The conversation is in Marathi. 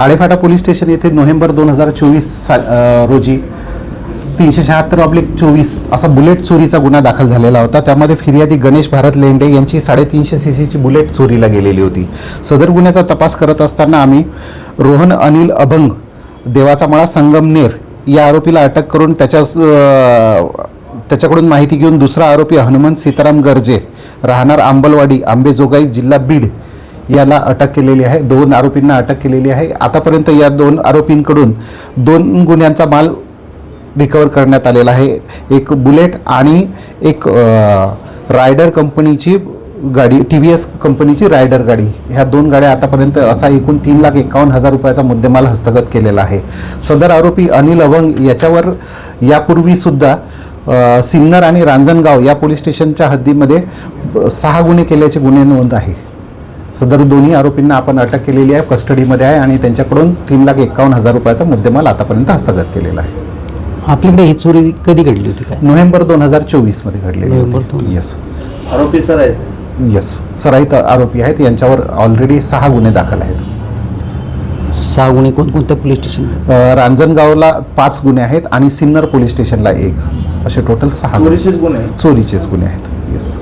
आळेफाटा पोलीस स्टेशन येथे नोव्हेंबर दोन हजार चोवीस सा रोजी तीनशे शहात्तर ऑब्लिक चोवीस असा बुलेट चोरीचा गुन्हा दाखल झालेला होता. त्यामध्ये फिर्यादी गणेश भारत लेंडे यांची साडेतीनशे सी सीची बुलेट चोरीला गेलेली होती. सदर गुन्ह्याचा तपास करत असताना आम्ही रोहन अनिल अभंग देवाचा मळा संगमनेर या आरोपीला अटक करून त्याच्या त्याच्याकडून माहिती घेऊन दुसरा आरोपी हनुमंत सीताराम गर्जे राहणार आंबलवाडी आंबेजोगाई जिल्हा बीड याला अटक केलेली आहे. दोन आरोपींना अटक केलेली आहे. आतापर्यंत या दोन आरोपींकडून दोन गुन्ह्यांचा माल रिकवर करण्यात आलेला आहे. एक बुलेट आणि एक रायडर कंपनीची गाडी टी व्ही एस कंपनीची रायडर गाडी. ह्या दोन गाड्या आतापर्यंत असा एकूण तीन लाख एकावन्न हजार रुपयाचा मुद्देमाल हस्तगत केलेला आहे. सदर आरोपी अनिल अवंग याच्यावर यापूर्वीसुद्धा सिन्नर आणि रांजणगाव या पोलीस स्टेशनच्या हद्दीमध्ये सहा गुन्हे केल्याचे गुन्हे नोंद आहे. सदर दोन्ही आरोपींना आपण अटक केलेली आहे कस्टडीमध्ये आहे आणि त्यांच्याकडून तीन लाख एकावन्न हजार रुपयाचा मुद्देमाल आतापर्यंत हस्तगत केलेला आहे. आपल्याकडे ही चोरी कधी घडली होती काय? नोव्हेंबर दोन हजार चोवीसमध्ये घडलेली नोव्हेंबर होती दोन- येस आरोपी सर आहेत. येस सराईत आरोपी आहेत. यांच्यावर ऑलरेडी सहा गुन्हे दाखल आहेत. सहा गुन्हे कोणकोणत्या पोलीस स्टेशनला अ, रांजणगावला पाच गुन्हे आहेत आणि सिन्नर पोलीस स्टेशनला एक. असे टोटल सहा गुन्हे. चोरीचेच गुन्हे चोरीचेच गुन्हे आहेत. येस